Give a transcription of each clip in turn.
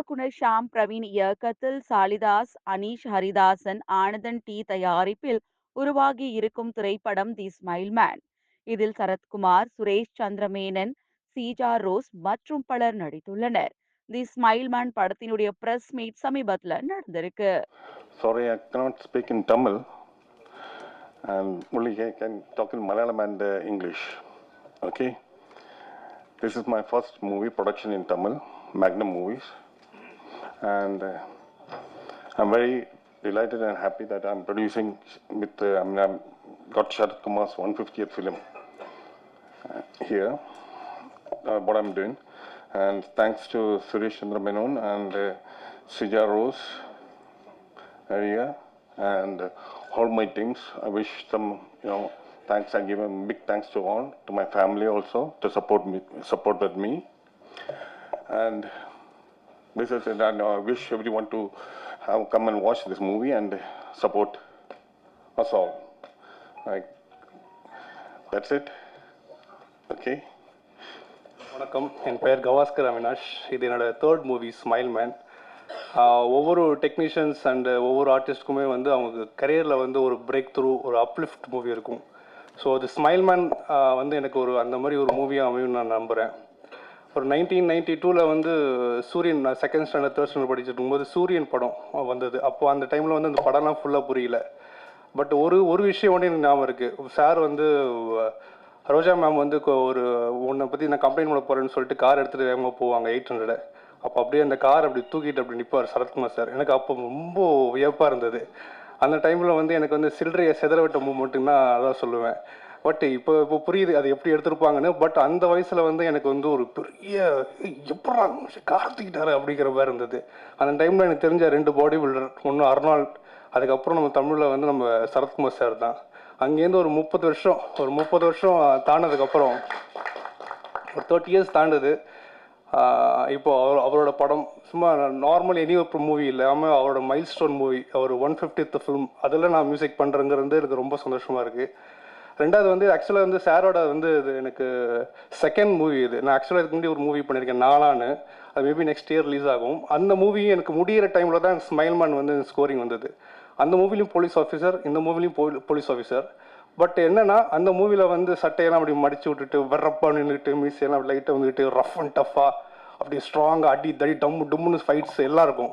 இயக்குனர் ஷாம் பிரவீன் இயக்கத்தில் சாலிதாஸ் அனீஷ் ஹரிதாசன் ஆனந்தன் டி தயாரிப்பில் உருவாகி இருக்கும் திரைப்படம் தி ஸ்மைல் மேன் இதில் சரத்குமார் சுரேஷ் சந்திரமேனன் சீஜா ரோஸ் மற்றும் பலர் நடித்துள்ளனர் தி ஸ்மைல் மேன் படத்தினுடைய பிரஸ் மீட் சமீபத்தில் நடந்திருக்கு Sorry, I cannot speak in Tamil. And only I can talk in Malayalam and uh, English. Okay? This is my first movie production in Tamil, Magnum Movies. And uh, I'm very delighted and happy that I'm producing with, uh, I mean, I've got Sharat Kumar's 150th film uh, here, uh, what I'm doing. And thanks to Suresh Chandra Menon and uh, Sija Rose, area and uh, all my teams. I wish them, you know, thanks. I give a big thanks to all, to my family also to support me, support with me. And this is. And I wish everyone to have come and watch this movie and support us all. Like, that's it. Okay. வணக்கம் என் பெயர் கவாஸ்கர் அவினாஷ் இது என்னோடய third movie smile man ஒவ்வொரு technicians and ஒவ்வொரு ஆர்டிஸ்ட்டுக்குமே வந்து அவங்க கரியரில் வந்து ஒரு பிரேக் த்ரூ ஒரு அப்லிஃப்ட் மூவி இருக்கும் ஸோ அது ஸ்மைல் மேன் வந்து எனக்கு ஒரு அந்த மாதிரி ஒரு மூவியாக அமையும் நான் நம்புகிறேன் ஒரு நைன்டீன் நைன்டி டூவில் வந்து சூரியன் நான் செகண்ட் ஸ்டாண்டர்ட் தேர்ட் ஸ்டாண்டர்ட் படிச்சுட்டு இருக்கும்போது சூரியன் படம் வந்தது. அப்போ அந்த டைமில் வந்து அந்த படம்லாம் ஃபுல்லாக புரியல. பட் ஒரு ஒரு விஷயம் ஒன்று எனக்கு ஞாபகம் இருக்குது சார் வந்து ரோஜா மேம் வந்து ஒரு உன்னை பற்றி நான் கம்ப்ளைண்ட் பண்ண போகிறேன்னு சொல்லிட்டு கார் எடுத்துகிட்டு வேகமாக போவாங்க எயிட் ஹண்ட்ரட் அப்போ அப்படியே அந்த கார் அப்படி தூக்கிட்டு அப்படி நிற்பார் சரத்குமார் சார். எனக்கு அப்போ ரொம்ப வியப்பாக இருந்தது. அந்த டைமில் வந்து எனக்கு வந்து சில்லறையை செதற விட்ட மூமெண்ட்டுன்னா அதான் சொல்லுவேன். பட் இப்போ இப்போ புரியுது அது எப்படி எடுத்திருப்பாங்கன்னு. பட் அந்த வயசில் வந்து எனக்கு வந்து ஒரு பெரிய எப்படா கார்த்திக்கிட்டாரு? அப்படிங்கிற மாதிரி இருந்தது. அந்த டைமில் எனக்கு தெரிஞ்ச ரெண்டு பாடி பில்டர் ஒன்று அர்னால்ட் அதுக்கப்புறம் நம்ம தமிழில் வந்து நம்ம சரத்குமார் சார் தான். அங்கேருந்து ஒரு முப்பது வருஷம் ஒரு முப்பது வருஷம் தாண்டதுக்கப்புறம் ஒரு தேர்ட்டி இயர்ஸ் தாண்டுது. இப்போது இப்போ அவர் அவரோட படம் சும்மா நார்மல் எனி ஒரு மூவி இல்லாமல் அவரோட மைல் ஸ்டோன் மூவி அவர் ஒன் ஃபிஃப்டித் ஃபிலிம் அதில் நான் மியூசிக் பண்ணுறேங்கிறது எனக்கு ரொம்ப சந்தோஷமாக இருக்குது ரெண்டாவது வந்து ஆக்சுவலாக வந்து சாரோட வந்து இது எனக்கு செகண்ட் மூவி இது. நான் ஆக்சுவலாக இதுக்கு முன்னாடி ஒரு மூவி பண்ணியிருக்கேன் நாளான்னு. அது மேபி நெக்ஸ்ட் இயர் ரிலீஸ் ஆகும். அந்த மூவி எனக்கு முடியிற டைமில் தான் ஸ்மைல் மேன் வந்து ஸ்கோரிங் வந்தது. அந்த மூவிலையும் போலீஸ் ஆஃபீஸர் இந்த மூவிலையும் போலீஸ் ஆஃபீஸர் பட் என்னன்னா அந்த மூவியில் வந்து சட்டையெல்லாம் அப்படி மடிச்சு விட்டுட்டு வெறப்பா நின்றுட்டு மீசையெல்லாம் லைட்டை வந்துட்டு ரஃப் அண்ட் டஃப்பாக அப்படி ஸ்ட்ராங்காக அடி தடி டம்மு டும்முன்னு ஃபைட்ஸ் எல்லாம் இருக்கும்.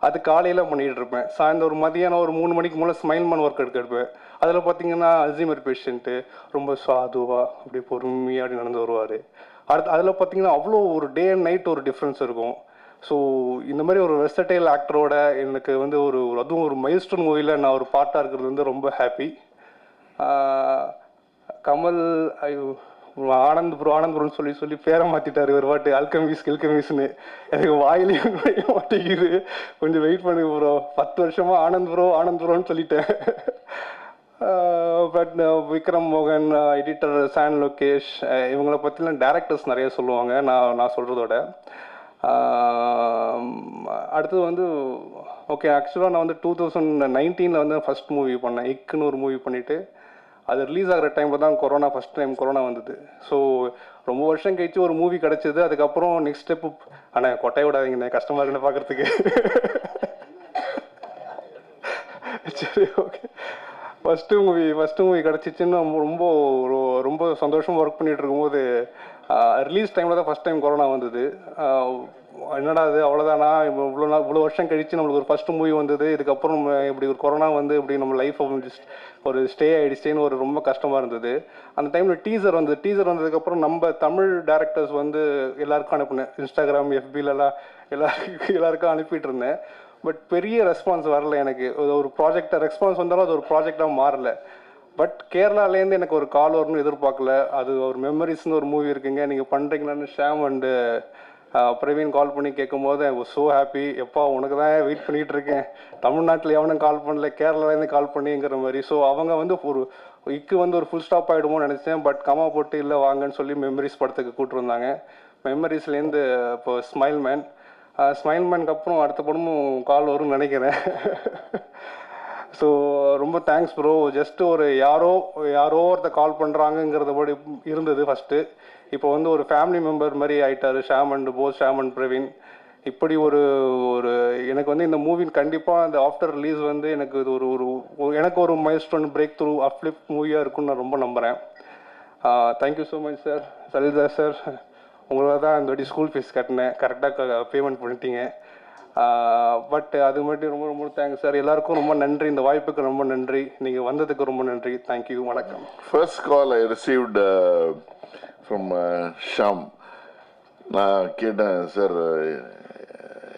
அது காலையில் பண்ணிகிட்டு இருப்பேன். சாயந்தரம் ஒரு மதியானம் ஒரு மூணு மணிக்கு மேலே ஸ்மைல்மேன் ஒர்க் எடுக்க எடுப்பேன். அதில் பார்த்தீங்கன்னா அல்சைமர் பேஷண்ட்டு ரொம்ப சாதுவாக அப்படி பொறுமையாக அப்படி நடந்து வருவார். அடுத்து அதில் பார்த்தீங்கன்னா அவ்வளோ ஒரு டே அண்ட் நைட் ஒரு டிஃப்ரென்ஸ் இருக்கும். ஸோ இந்த மாதிரி ஒரு வெஸ்டர்டைல் ஆக்டரோட எனக்கு வந்து ஒரு ஒரு- அதுவும் ஒரு மைல்ஸ்டோன் மூவியில் நான் ஒரு பாட்டாக இருக்கிறது வந்து ரொம்ப ஹாப்பி கமல் ஐயோ ஆனந்த் ப்ரோ ஆனந்த் ப்ரோன்னு சொல்லி சொல்லி பேரை மாற்றிட்டாரு ஒரு வாட்டு அல்கமீஸ் கில்கமிஸ்னு எனக்கு வாயிலையும் மாட்டேங்குது கொஞ்சம் வெயிட் பண்ணுங்க ப்ரோ பத்து வருஷமா ஆனந்த் ப்ரோ ஆனந்த் ப்ரோன்னு சொல்லிட்டேன் பட் விக்ரம் மோகன் எடிட்டர் சான் லோகேஷ் இவங்களை பற்றிலாம் டேரக்டர்ஸ் நிறைய சொல்லுவாங்க நான் நான் சொல்கிறதோட அடுத்தது வந்து ஓகே ஆக்சுவலாக நான் வந்து டூ தௌசண்ட் நைன்டீனில் வந்து ஃபஸ்ட் மூவி பண்ணேன். இக்குன்னு ஒரு மூவி பண்ணிவிட்டு அது ரிலீஸ் ஆகிற டைமில் தான் கொரோனா ஃபஸ்ட் டைம் கொரோனா வந்தது. ஸோ ரொம்ப வருஷம் கழிச்சு ஒரு மூவி கிடச்சிது. அதுக்கப்புறம் நெக்ஸ்ட் ஸ்டெப்பு ஆனால் கொட்டை விடாதீங்கண்ணே கஷ்டமாக இருக்குன்னு பார்க்குறதுக்கு சரி okay first movie first movie கிடச்சிச்சின்னு ரொம்ப ரொம்ப சந்தோஷமாக ஒர்க் பண்ணிகிட்டு இருக்கும்போது ரிலீஸ் டைமில் தான் ஃபஸ்ட் டைம் கொரோனா வந்தது. என்னடா அது அவ்வளோதானா இவ்வளோ நாள் இவ்வளோ வருஷம் கழிச்சு நம்மளுக்கு ஒரு ஃபஸ்ட்டு மூவி வந்தது. இதுக்கப்புறம் இப்படி ஒரு கொரோனா வந்து இப்படி நம்ம லைஃப் ஒரு ஸ்டே ஆகிடுச்சேன்னு ஒரு ரொம்ப கஷ்டமாக இருந்தது. அந்த டைமில் டீசர் வந்தது. டீசர் வந்ததுக்கப்புறம் நம்ம தமிழ் டேரக்டர்ஸ் வந்து எல்லாருக்கும் அனுப்புனேன். இன்ஸ்டாகிராம் எஃபிலலாம் எல்லாருக்கும் எல்லாருக்கும் அனுப்பிட்டு இருந்தேன். பட் பெரிய ரெஸ்பான்ஸ் வரல எனக்கு. ஒரு ப்ராஜெக்டாக ரெஸ்பான்ஸ் வந்தாலும் அது ஒரு ப்ராஜெக்டாக மாறல. பட் கேரளாலேருந்து எனக்கு ஒரு கால் வரும்னு எதிர்பார்க்கல. அது ஒரு மெமரிஸ்னு ஒரு மூவி இருக்குங்க. நீங்கள் பண்ணுறீங்களான்னு ஷாம் அண்டு பிரவீன் கால் பண்ணி கேட்கும்போது ஐ வாஸ் ஸோ ஹாப்பி எப்பா உனக்கு தான் வெயிட் பண்ணிகிட்டு இருக்கேன். தமிழ்நாட்டில் எவனும் கால் பண்ணல. கேரளாலேருந்து கால் பண்ணிங்கிற மாதிரி. ஸோ அவங்க வந்து ஒரு இக்கு வந்து ஒரு ஃபுல் ஸ்டாப் ஆகிடுமோன்னு நினச்சேன். பட் கமா போட்டு இல்லை வாங்கன்னு சொல்லி மெமரிஸ் படத்துக்கு கூப்பிட்டு வந்தாங்க மெமரிஸ்லேருந்து இப்போ ஸ்மைல் மேன் ஸ்மைல் மேனுக்கு அப்புறம் அடுத்த படமும் கால் வரும்னு நினைக்கிறேன். ஸோ ரொம்ப தேங்க்ஸ் ப்ரோ ஜஸ்ட்டு ஒரு யாரோ யாரோ ஒருத்த கால் பண்ணுறாங்கங்கிறத படி இருந்தது ஃபஸ்ட்டு இப்போ வந்து ஒரு ஃபேமிலி மெம்பர் மாதிரி ஆயிட்டாரு. Sham and Bose Sham and Praveen. இப்படி ஒரு ஒரு எனக்கு வந்து இந்த மூவின் கண்டிப்பாக அந்த ஆஃப்டர் ரிலீஸ் வந்து எனக்கு இது ஒரு ஒரு எனக்கு ஒரு mile stone break through uplift மூவியாக இருக்கும்னு நான் ரொம்ப நம்புகிறேன் thank you so much sir Salitha sir உங்களால் தான் இந்த வாட்டி ஸ்கூல் ஃபீஸ் கட்டினேன். கரெக்டாக பேமெண்ட் பண்ணிட்டீங்க. பட் அது மட்டும் ரொம்ப ரொம்ப தேங்க்ஸ் சார் எல்லாருக்கும் ரொம்ப நன்றி. இந்த வாய்ப்புக்கு ரொம்ப நன்றி. நீங்கள் வந்ததுக்கு ரொம்ப நன்றி. தேங்க்யூ வணக்கம். First call I received from Sham uh, நான் கேட்டேன் சார்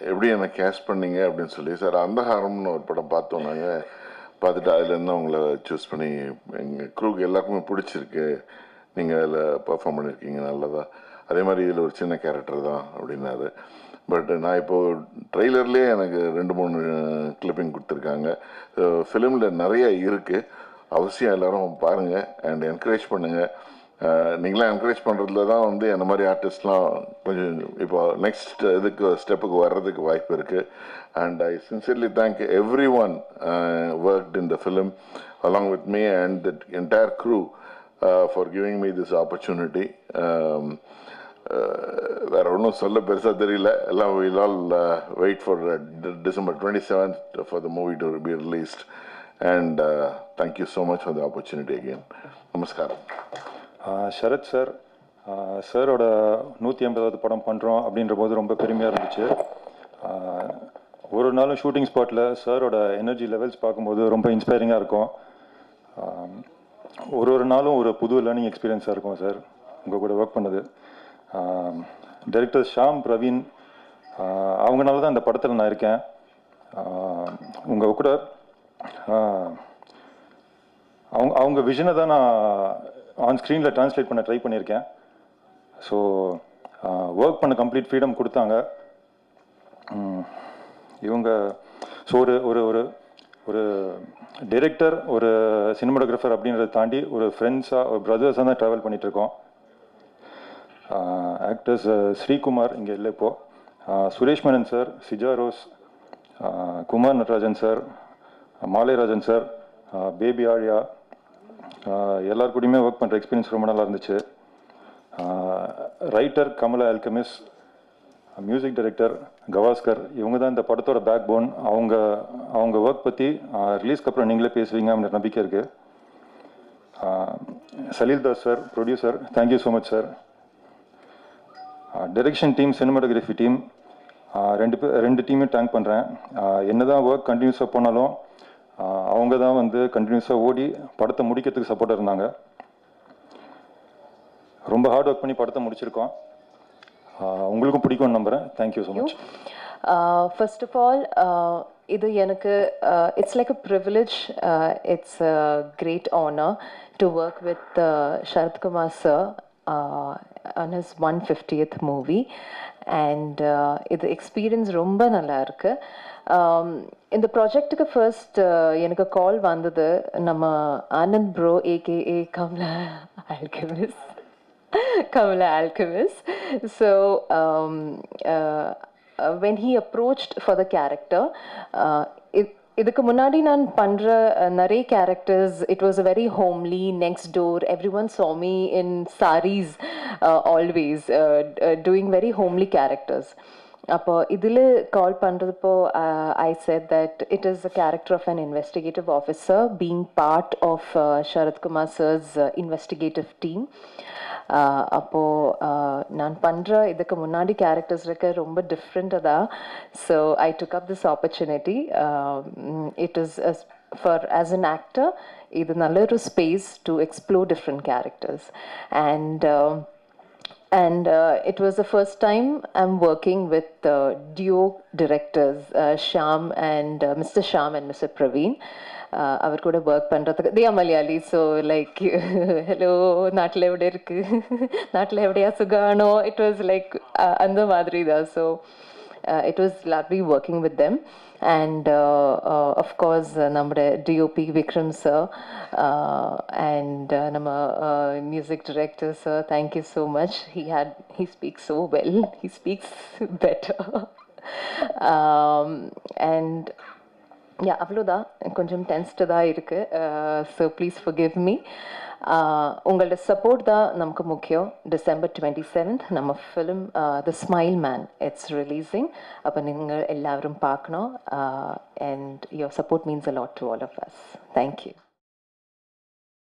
எப்படி என்ன கேஷ் பண்ணீங்க? அப்படின்னு சொல்லி. சார் அந்தகாரம்னு ஒரு படம் பார்த்தோம் நாங்கள் பார்த்துட்டு அதுலேருந்து உங்களை சூஸ் பண்ணி எங்கள் க்ரூக்கு எல்லாருக்குமே பிடிச்சிருக்கு. நீங்கள் அதில் பர்ஃபார்ம் பண்ணியிருக்கீங்க நல்லதா? அதே மாதிரி இதில் ஒரு சின்ன கேரக்டர் தான் அப்படின்னாரு. பட் நான் இப்போது ட்ரெய்லர்லேயே எனக்கு ரெண்டு மூணு கிளிப்பிங் கொடுத்துருக்காங்க. ஃபிலிமில் நிறைய இருக்குது அவசியம் எல்லாரும் பாருங்கள் அண்ட் என்கரேஜ் பண்ணுங்கள் நீங்களாம் என்கரேஜ் பண்ணுறதுல தான் வந்து அந்த மாதிரி ஆர்டிஸ்ட்லாம் கொஞ்சம் இப்போ நெக்ஸ்ட் இதுக்கு ஸ்டெப்புக்கு வர்றதுக்கு வாய்ப்பு இருக்குது and I sincerely thank every one worked in the film along with me and the entire crew for giving me this opportunity வேற ஒன்றும் சொல்ல பெருசாக தெரியல. எல்லாம் will all wait for December twenty seventh for the movie to be released and thank you so much for the opportunity again நமஸ்காரம் Sarath sir சாரோட நூற்றி ஐம்பதாவது படம் பண்ணுறோம் அப்படின்ற போது ரொம்ப பெருமையாக இருந்துச்சு. ஒரு நாளும் ஷூட்டிங் ஸ்பாட்டில் சாரோட எனர்ஜி லெவல்ஸ் பார்க்கும்போது ரொம்ப இன்ஸ்பைரிங்காக இருக்கும். ஒரு ஒரு நாளும் ஒரு புது லேர்னிங் எக்ஸ்பீரியன்ஸாக இருக்கும் சார் உங்கள் கூட ஒர்க் பண்ணது. டைரக்டர் ஷாம் பிரவீன் அவங்கனால தான் இந்த படத்தில் நான் இருக்கேன். உங்கள் கூட அவங்க அவங்க விஷனை தான் நான் ஆன் ஸ்க்ரீனில் ட்ரான்ஸ்லேட் பண்ண ட்ரை பண்ணியிருக்கேன் ஸோ ஒர்க் பண்ண கம்ப்ளீட் ஃப்ரீடம் கொடுத்தாங்க. இவங்க ஸோ ஒரு ஒரு ஒரு ஒரு டைரக்டர் ஒரு சினிமாட்டோகிராஃபர் அப்படின்றத தாண்டி ஒரு ஃப்ரெண்ட்ஸாக ஒரு பிரதர்ஸாக தான் ட்ராவல் பண்ணிகிட்ருக்கோம் ஆக்டர்ஸ் ஸ்ரீகுமார் இங்கே இல்லை இப்போது Suresh Menon sir Sija Rose Kumar Natarajan sir Malairajan sir baby Aazhiya எல்லார் கூடயுமே ஒர்க் பண்ணுற எக்ஸ்பீரியன்ஸ் ரொம்ப நல்லா இருந்துச்சு. Writer Kamala Alkamis music director Gavaskar இவங்க தான் இந்த படத்தோட பேக் போன் அவங்க அவங்க ஒர்க் பற்றி ரிலீஸ்க்கு அப்புறம் நீங்களே பேசுவீங்க அப்படின்ற நம்பிக்கை இருக்குது Saleel Das sir producer thank you so much sir direction team cinematography team ரெண்டு பேர் ரெண்டு டீமையும் டேங்க் பண்ணுறேன் என்ன தான் ஒர்க் கண்டினியூஸாக போனாலும் அவங்க தான் வந்து கண்டினியூஸாக ஓடி படத்தை முடிக்கிறதுக்கு சப்போர்ட்டாக இருந்தாங்க. ரொம்ப ஹார்ட் ஒர்க் பண்ணி படத்தை முடிச்சிருக்கோம். உங்களுக்கும் பிடிக்கும்னு நம்புகிறேன் thank you so much first of all இது எனக்கு it's like a privilege it's a great honour to work with Sarathkumar sir on his one fiftieth movie and இது எக்ஸ்பீரியன்ஸ் ரொம்ப நல்லா இருக்கு. Um, இந்த ப்ராஜெக்ட்டுக்கு ஃபர்ஸ்ட் uh, எனக்கு கால் வந்தது நம்ம Anand bro AKA Kamala Alkamis Kamala Alkamis so when he approach when he approached for the character, uh, it, இதுக்கு முன்னாடி நான் பண்ற நிறைய characters it was a very homely next door every one saw me in sarees always doing very homely characters அப்போ இதில் கால் பண்ணுறதுப்போ I said that it is a character of an investigative officer being part of Sarathkumar sir's investigative team அப்போது நான் பண்ணுற இதுக்கு முன்னாடி characters இருக்க ரொம்ப டிஃப்ரெண்ட்டாக தான் so I took up this opportunity it is for as an actor இது நல்ல ஒரு space to explore different characters and and uh, it was the first time I'm working with uh, duo directors, uh, Sham and uh, Mr. Sham and Mr. Praveen. Uh, அவர் கூட work பண்ணுறதுக்கு they Malayali so like hello நாட்டில் எப்படி இருக்கு நாட்டில் எப்படியா சுகானோ it was like அந்த மாதிரி தான் so it was lovely working with them and uh, uh, of course uh, നമ്മുടെ DOP Vikram sir uh, and uh, nama uh, music director sir thank you so much he had he speaks so well he speaks better um, and yeah அவ்வளோதான் கொஞ்சம் tensed தான் இருக்குது so uh, please forgive me uh, உங்களோட support தான் நமக்கு முக்கியம். December twenty seventh நம்ம film the smile man it's releasing அப்போ நீங்கள் எல்லாரும் பார்க்கணும். And your support means a lot to all of us thank you